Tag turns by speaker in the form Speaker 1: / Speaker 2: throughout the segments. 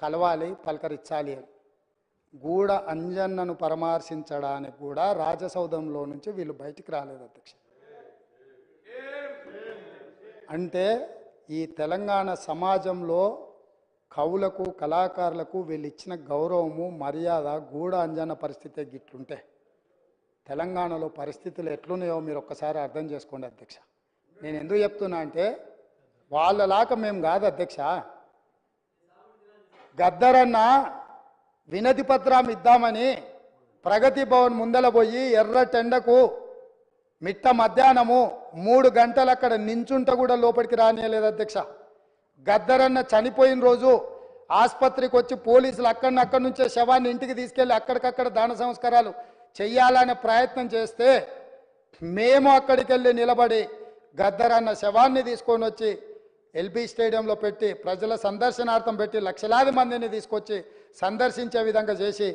Speaker 1: కలవాలి పలకరించాలి అని. గూడ అంజన్నను పరామర్శించడానికి కూడా రాజసౌధంలో నుంచి వీళ్ళు బయటికి రాలేదు అధ్యక్ష. అంటే ఈ తెలంగాణ సమాజంలో కవులకు కళాకారులకు వీళ్ళు ఇచ్చిన గౌరవము మర్యాద గూడ అంజన్న పరిస్థితే గిట్లుంటే తెలంగాణలో పరిస్థితులు ఎట్లున్నాయో మీరు ఒక్కసారి అర్థం చేసుకోండి అధ్యక్ష. నేను ఎందుకు చెప్తున్నా అంటే వాళ్ళలాగా మేము కాదు అధ్యక్ష. గద్దరన్న వినతి పత్రం ఇద్దామని ప్రగతి భవన్ ముందల పోయి ఎర్ర టెండకు మిట్ట మధ్యాహ్నము మూడు గంటలు అక్కడ నించుంట కూడా లోపలికి రానియలేదు అధ్యక్ష. గద్దరన్న చనిపోయిన రోజు ఆసుపత్రికి వచ్చి పోలీసులు అక్కడినక్కడి నుంచే శవాన్ని ఇంటికి తీసుకెళ్ళి అక్కడికక్కడ దాన సంస్కారాలు చెయ్యాలనే ప్రయత్నం చేస్తే మేము అక్కడికి వెళ్ళి నిలబడి గద్దరన్న శవాన్ని తీసుకొని వచ్చి ఎల్బీ స్టేడియంలో పెట్టి ప్రజల సందర్శనార్థం పెట్టి లక్షలాది మందిని తీసుకొచ్చి సందర్శించే విధంగా చేసి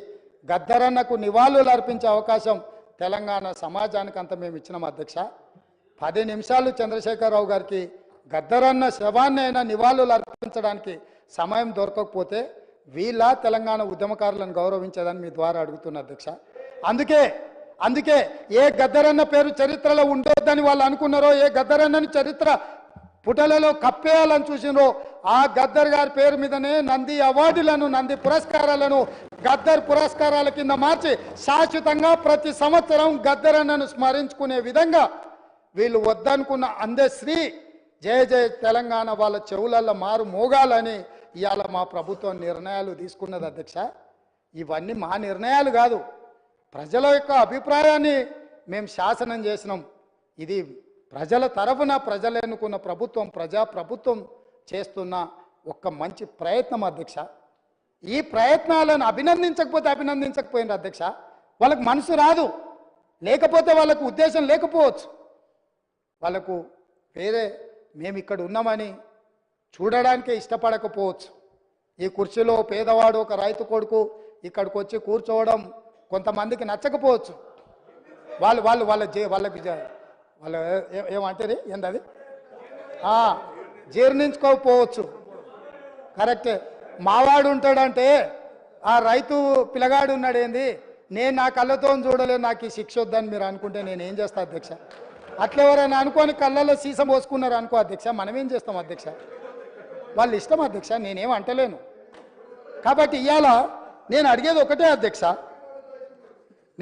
Speaker 1: గద్దరన్నకు నివాళులు అర్పించే అవకాశం తెలంగాణ సమాజానికి అంత మేము ఇచ్చినాం అధ్యక్ష. పది నిమిషాలు చంద్రశేఖరరావు గారికి గద్దరన్న శవాన్ని అయినా నివాళులు అర్పించడానికి సమయం దొరకకపోతే వీళ్ళ తెలంగాణ ఉద్యమకారులను గౌరవించదని మీ ద్వారా అడుగుతున్న అధ్యక్ష. అందుకే అందుకే ఏ గద్దరన్న పేరు చరిత్రలో ఉండొద్దని వాళ్ళు అనుకున్నారో ఏ గద్దరన్నని చరిత్ర పుటలలో కప్పేయాలని చూసినో ఆ గద్దర్ గారి పేరు మీదనే నంది అవార్డులను నంది పురస్కారాలను గద్దర్ పురస్కారాల కింద మార్చి శాశ్వతంగా ప్రతి సంవత్సరం గద్దరన్నను స్మరించుకునే విధంగా వీళ్ళు వద్దనుకున్న అందశ్రీ జయ జయ తెలంగాణ వాళ్ళ చెవులల్లో మారు మోగాలని ఇవాళ మా ప్రభుత్వం నిర్ణయాలు తీసుకున్నది అధ్యక్ష. ఇవన్నీ మా నిర్ణయాలు కాదు. ప్రజల యొక్క అభిప్రాయాన్ని మేము శాసనం చేసినాం. ఇది ప్రజల తరఫున ప్రజలు ఎన్నుకున్న ప్రభుత్వం ప్రజా ప్రభుత్వం చేస్తున్న ఒక మంచి ప్రయత్నం అధ్యక్ష. ఈ ప్రయత్నాలను అభినందించకపోతే అభినందించకపోయింది అధ్యక్ష. వాళ్ళకు మనసు రాదు. లేకపోతే వాళ్ళకు ఉద్దేశం లేకపోవచ్చు. వాళ్ళకు వేరే మేము ఇక్కడ ఉన్నామని చూడడానికే ఇష్టపడకపోవచ్చు. ఈ కుర్చీలో పేదవాడు ఒక రైతు కొడుకు ఇక్కడికి వచ్చి కూర్చోవడం కొంతమందికి నచ్చకపోవచ్చు. వాళ్ళు వాళ్ళు వాళ్ళ జే వాళ్ళకి వాళ్ళ ఏమంటారు ఏందది? జీర్ణించుకోకపోవచ్చు. కరెక్టే. మావాడు ఉంటాడంటే ఆ రైతు పిల్లగాడు ఉన్నాడు ఏంది నేను నా కళ్ళతో చూడలేదు నాకు ఈ శిక్ష వద్దని మీరు అనుకుంటే నేను ఏం చేస్తా అధ్యక్ష? అట్లా ఎవరైనా అనుకోని కళ్ళల్లో సీసం పోసుకున్నారు అనుకో అధ్యక్ష మనం ఏం చేస్తాం అధ్యక్ష? వాళ్ళ ఇష్టం అధ్యక్ష నేనేం అంటలేను. కాబట్టి ఇవాళ నేను అడిగేది ఒకటే అధ్యక్ష.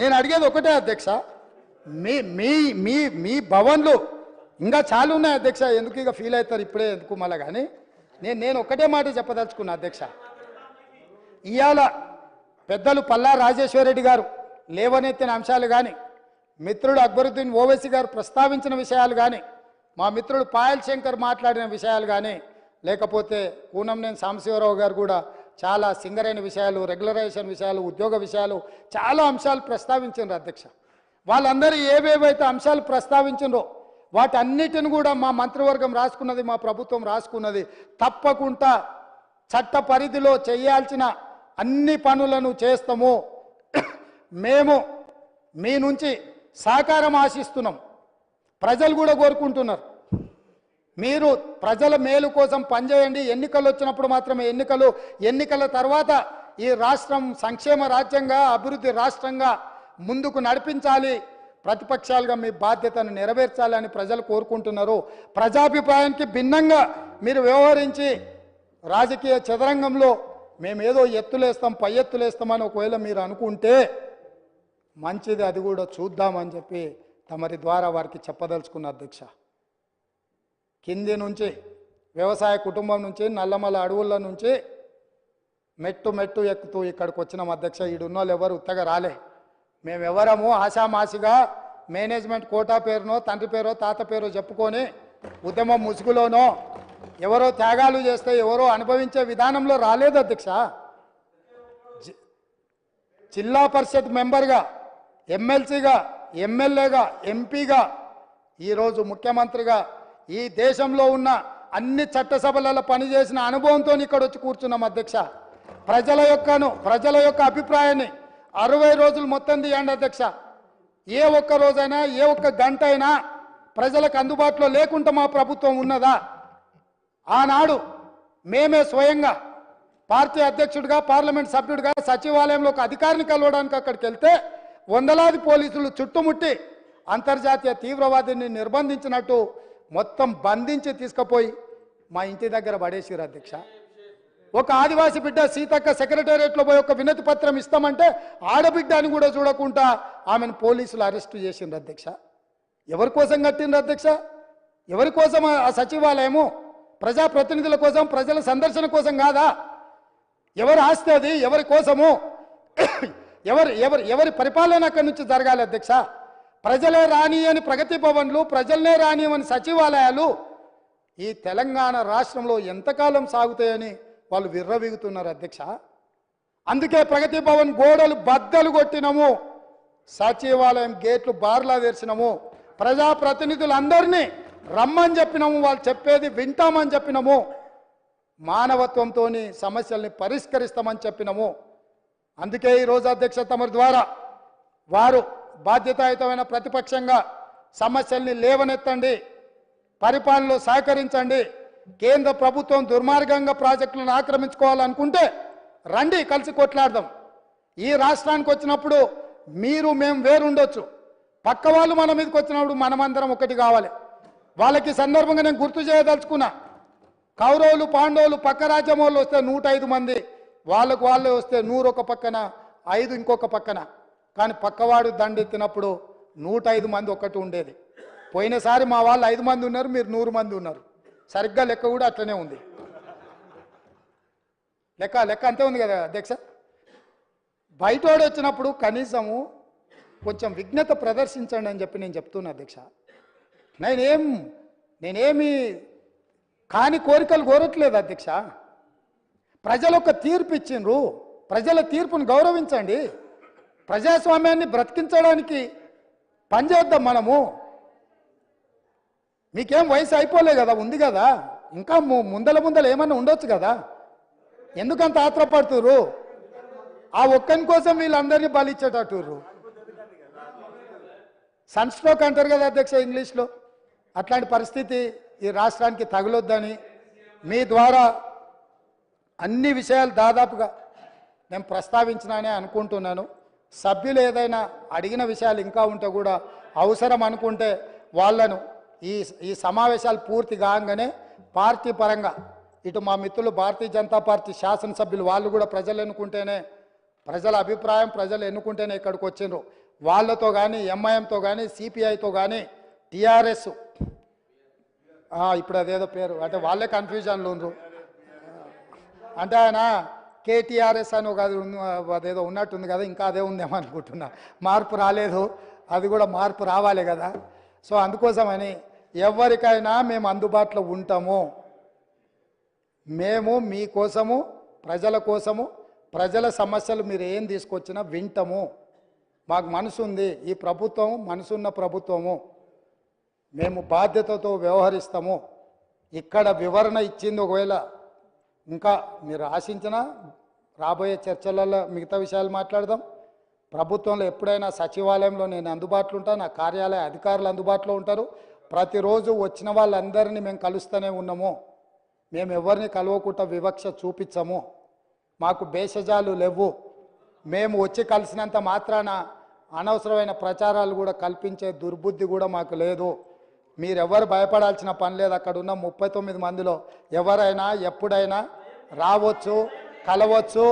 Speaker 1: నేను అడిగేది ఒకటే అధ్యక్ష. మీ మీ మీ మీ భవన్లు ఇంకా చాలా ఉన్నాయి అధ్యక్ష. ఎందుకు ఇక ఫీల్ అవుతారు ఇప్పుడే ఎందుకు మళ్ళీ కానీ? నేను నేను ఒకటే మాట చెప్పదలుచుకున్నా అధ్యక్ష. ఇవాళ పెద్దలు పల్లా రాజేశ్వరరెడ్డి గారు లేవనెత్తిన అంశాలు కానీ మిత్రుడు అక్బరుద్దీన్ ఓవైసీ గారు ప్రస్తావించిన విషయాలు కానీ మా మిత్రుడు పాయల్ శంకర్ మాట్లాడిన విషయాలు కానీ లేకపోతే కూనంనేని సాంబశివరావు గారు కూడా చాలా సింగరైన విషయాలు రెగ్యులరైజేషన్ విషయాలు ఉద్యోగ విషయాలు చాలా అంశాలు ప్రస్తావించారు అధ్యక్ష. వాళ్ళందరూ ఏవేవైతే అంశాలు ప్రస్తావించిందో వాటన్నిటిని కూడా మా మంత్రివర్గం రాసుకున్నది మా ప్రభుత్వం రాసుకున్నది. తప్పకుండా చట్ట పరిధిలో చేయాల్సిన అన్ని పనులను చేస్తాము. మేము మీ నుంచి సహకారం ఆశిస్తున్నాం. ప్రజలు కూడా కోరుకుంటున్నారు. మీరు ప్రజల మేలు కోసం పనిచేయండి. ఎన్నికలు వచ్చినప్పుడు మాత్రమే ఎన్నికలు ఎన్నికల తర్వాత ఈ రాష్ట్రం సంక్షేమ రాజ్యంగా అభివృద్ధి రాష్ట్రంగా ముందుకు నడిపించాలి. ప్రతిపక్షాలుగా మీ బాధ్యతను నెరవేర్చాలని ప్రజలు కోరుకుంటున్నారు. ప్రజాభిప్రాయానికి భిన్నంగా మీరు వ్యవహరించి రాజకీయ చదరంగంలో మేమేదో ఎత్తులేస్తాం పై ఎత్తులేస్తామని ఒకవేళ మీరు అనుకుంటే మంచిది అది కూడా చూద్దామని చెప్పి తమరి ద్వారా వారికి చెప్పదలుచుకున్న అధ్యక్ష. కింది నుంచి వ్యవసాయ కుటుంబం నుంచి నల్లమల అడవుల నుంచి మెట్టు మెట్టు ఎక్కుతూ ఇక్కడికి వచ్చిన అధ్యక్ష. ఈడున్న వాళ్ళు ఎవరు ఉత్తగా రాలే. మేము ఎవరము ఆశామాసిగా మేనేజ్మెంట్ కోటా పేరునో తండ్రి పేరో తాత పేరో చెప్పుకొని ఉద్యమం ముసుగులోనో ఎవరో త్యాగాలు చేస్తే ఎవరో అనుభవించే విధానంలో రాలేదు అధ్యక్ష. జి- జిల్లా పరిషత్ మెంబర్గా ఎమ్మెల్సీగా ఎమ్మెల్యేగా ఎంపీగా ఈరోజు ముఖ్యమంత్రిగా ఈ దేశంలో ఉన్న అన్ని చట్టసభలలో పనిచేసిన అనుభవంతో ఇక్కడ వచ్చి కూర్చున్నాం అధ్యక్ష. ప్రజల యొక్కను ప్రజల యొక్క అభిప్రాయాన్ని అరవై రోజులు మొత్తం తీయండి అధ్యక్ష. ఏ ఒక్క రోజైనా ఏ ఒక్క గంట అయినా ప్రజలకు అందుబాటులో లేకుండా మా ప్రభుత్వం ఉన్నదా? ఆనాడు మేమే స్వయంగా పార్టీ అధ్యక్షుడిగా పార్లమెంట్ సభ్యుడిగా సచివాలయంలో ఒక అధికారిని కలవడానికి అక్కడికి వెళ్తే వందలాది పోలీసులు చుట్టుముట్టి అంతర్జాతీయ తీవ్రవాదిని నిర్బంధించినట్టు మొత్తం బంధించి తీసుకుపోయి మా ఇంటి దగ్గర పడేసిరు అధ్యక్ష. ఒక ఆదివాసి బిడ్డ సీతక్క సెక్రటేరియట్లో పోయి ఒక వినతి పత్రం ఇస్తామంటే ఆడబిడ్డ అని కూడా చూడకుండా ఆమెను పోలీసులు అరెస్టు చేసిండ్రు అధ్యక్ష. ఎవరి కోసం కట్టిండ్రు అధ్యక్ష? ఎవరి కోసం ఆ- సచివాలయము? ప్రజాప్రతినిధుల కోసం ప్రజల సందర్శన కోసం కాదా? ఎవరు ఆస్తి అది? ఎవరి కోసము? ఎవరు ఎవరు ఎవరి పరిపాలన అక్కడి నుంచి జరగాలి అధ్యక్ష. ప్రజలే రాని అని ప్రగతి భవన్లు ప్రజలనే రాని అని సచివాలయాలు ఈ తెలంగాణ రాష్ట్రంలో ఎంతకాలం సాగుతాయని వాళ్ళు విర్రవీగుతున్నారు అధ్యక్ష. అందుకే ప్రగతి భవన్ గోడలు బద్దలు కొట్టినము. సచివాలయం గేట్లు బార్లా తెరిచినము ప్రజాప్రతినిధులందరినీ రమ్మని చెప్పినాము. వాళ్ళు చెప్పేది వింటామని చెప్పినాము. మానవత్వంతో సమస్యల్ని పరిష్కరిస్తామని చెప్పినాము. అందుకే ఈరోజు అధ్యక్ష తమరి ద్వారా వారు బాధ్యతాయుతమైన ప్రతిపక్షంగా సమస్యల్ని లేవనెత్తండి. పరిపాలనలో సహకరించండి. కేంద్ర ప్రభుత్వం దుర్మార్గంగా ప్రాజెక్టులను ఆక్రమించుకోవాలనుకుంటే రండి కలిసి కొట్లాడదాం. ఈ రాష్ట్రానికి వచ్చినప్పుడు మీరు మేము వేరుండొచ్చు. పక్క వాళ్ళు మన మీదకి వచ్చినప్పుడు మనమందరం ఒకటి కావాలి. వాళ్ళకి సందర్భంగా నేను గుర్తు చేయదలుచుకున్నా. కౌరవులు పాండవులు పక్క రాజ్యం వాళ్ళు వస్తే నూట ఐదు మంది వాళ్ళకు వాళ్ళు వస్తే నూరు ఒక పక్కన ఐదు ఇంకొక పక్కన. కానీ పక్కవాడు దండెత్తినప్పుడు నూట ఐదు మంది ఒకటి ఉండేది. పోయినసారి మా వాళ్ళు ఐదు మంది ఉన్నారు మీరు నూరు మంది ఉన్నారు. సరిగ్గా లెక్క కూడా అట్లనే ఉంది. లెక్క లెక్క అంతే ఉంది కదా అధ్యక్ష? బయటోడు వచ్చినప్పుడు కనీసము కొంచెం విఘ్నత ప్రదర్శించండి అని చెప్పి నేను చెప్తున్నా అధ్యక్ష. నేనేం నేనేమి కాని కోరికలు కోరట్లేదు అధ్యక్ష. ప్రజలు ఒక తీర్పు ఇచ్చిండ్రు. ప్రజల తీర్పును గౌరవించండి. ప్రజాస్వామ్యాన్ని బ్రతికించడానికి పనిచేద్దాం మనము. మీకేం వయసు అయిపోలే కదా ఉంది కదా? ఇంకా ము- ముందల ముందల ఏమన్నా ఉండొచ్చు కదా? ఎందుకంత ఆత్రపడుతురు ఆ ఒక్కని కోసం వీళ్ళందరినీ బలిచ్చేటట్టురు సన్ స్ట్రోక్ అంటారు కదా అధ్యక్ష ఇంగ్లీష్లో. అట్లాంటి పరిస్థితి ఈ రాష్ట్రానికి తగులొద్దని మీ ద్వారా అన్ని విషయాలు దాదాపుగా నేను ప్రస్తావించినానే అనుకుంటున్నాను. సభ్యులు ఏదైనా అడిగిన విషయాలు ఇంకా ఉంటే కూడా అవసరం అనుకుంటే వాళ్ళను ఈ ఈ సమావేశాలు పూర్తి కాగానే పార్టీ పరంగా ఇటు మా మిత్రులు భారతీయ జనతా పార్టీ శాసనసభ్యులు వాళ్ళు కూడా ప్రజలు ఎన్నుకుంటేనే ప్రజల అభిప్రాయం ప్రజలు ఎన్నుకుంటేనే ఇక్కడికి వచ్చిండ్రు. వాళ్ళతో కానీ ఎంఐఎంతో కానీ సిపిఐతో కానీ టిఆర్ఎస్ ఇప్పుడు అదేదో పేరు అంటే వాళ్ళే కన్ఫ్యూజన్లో ఉండ్రు. అంటే ఆయన కేటీఆర్ఎస్ అని ఒక అది ఉంది- అదేదో ఉన్నట్టుంది కదా ఇంకా అదే ఉందేమో అనుకుంటున్నా. మార్పు రాలేదు అది కూడా మార్పు రావాలి కదా. సో అందుకోసమని ఎవరికైనా మేము అందుబాటులో ఉంటాము. మేము మీకోసము ప్రజల కోసము ప్రజల సమస్యలు మీరు ఏం తీసుకొచ్చినా వింటాము. మాకు మనసు ఉంది ఈ ప్రభుత్వం మనసున్న ప్రభుత్వము. మేము బాధ్యతతో వ్యవహరిస్తాము. ఇక్కడ వివరణ ఇచ్చింది ఒకవేళ ఇంకా మీరు ఆశించిన రాబోయే చర్చలలో మిగతా విషయాలు మాట్లాడదాం. ప్రభుత్వంలో ఎప్పుడైనా సచివాలయంలో నేను అందుబాటులో ఉంటాను నా కార్యాలయ అధికారులు అందుబాటులో ఉంటారు. ప్రతిరోజు వచ్చిన వాళ్ళందరినీ మేము కలుస్తూనే ఉన్నాము. మేము ఎవరిని కలవకుండా వివక్ష చూపించము. మాకు భేషజాలు లేవు. మేము వచ్చి కలిసినంత మాత్రాన అనవసరమైన ప్రచారాలు కూడా కల్పించే దుర్బుద్ధి కూడా మాకు లేదు. మీరెవరు భయపడాల్సిన పని లేదు. అక్కడ ఉన్న ముప్పై తొమ్మిది మందిలో ఎవరైనా ఎప్పుడైనా రావచ్చు కలవచ్చు.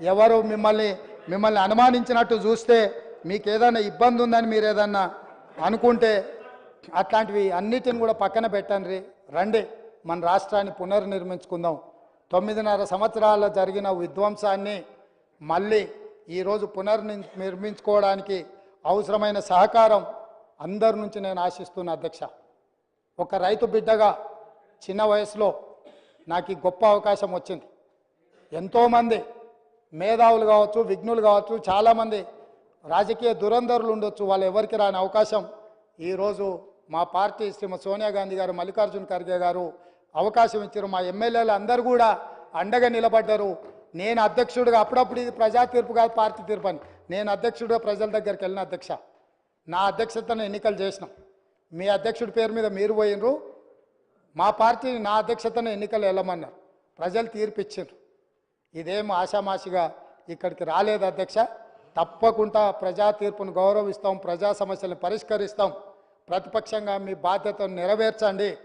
Speaker 1: ఎవరు మిమ్మల్ని మిమ్మల్ని అనుమానించినట్టు చూస్తే మీకు ఏదైనా ఇబ్బంది ఉందని మీరు ఏదన్నా అనుకుంటే అట్లాంటివి అన్నిటిని కూడా పక్కన పెట్టండి. రండి. మన రాష్ట్రాన్ని పునర్నిర్మించుకుందాం. తొమ్మిదిన్నర సంవత్సరాల్లో జరిగిన విధ్వంసాన్ని మళ్ళీ ఈరోజు పునర్నిర్మించుకోవడానికి అవసరమైన సహకారం అందరి నుంచి నేను ఆశిస్తున్న అధ్యక్ష. ఒక రైతు బిడ్డగా చిన్న వయసులో నాకు ఈ గొప్ప అవకాశం వచ్చింది. ఎంతోమంది మేధావులు కావచ్చు విఘ్నులు కావచ్చు చాలామంది రాజకీయ దురంధరులు ఉండొచ్చు. వాళ్ళు ఎవరికి రాని అవకాశం ఈరోజు మా పార్టీ శ్రీమతి సోనియా గాంధీ గారు మల్లికార్జున ఖర్గే గారు అవకాశం ఇచ్చారు. మా ఎమ్మెల్యేలు అందరూ కూడా అండగా నిలబడ్డారు. నేను అధ్యక్షుడిగా అప్పుడప్పుడు ఇది ప్రజా తీర్పు కాదు పార్టీ తీర్పు అని. నేను అధ్యక్షుడిగా ప్రజల దగ్గరికి వెళ్ళిన అధ్యక్ష. నా అధ్యక్షతను ఎన్నికలు చేసినాం. మీ అధ్యక్షుడి పేరు మీద మీరు పోయినరు. మా పార్టీ నా అధ్యక్షతను ఎన్నికలు వెళ్ళమన్నారు. ప్రజలు తీర్పు ఇచ్చారు ఇదేం ఆషామాషిగా ఇక్కడికి రాలేదు అధ్యక్ష. తప్పకుండా ప్రజా తీర్పును గౌరవిస్తాం ప్రజా సమస్యలను పరిష్కరిస్తాం. ప్రతిపక్షంగా మీ బాధ్యతను నెరవేర్చండి.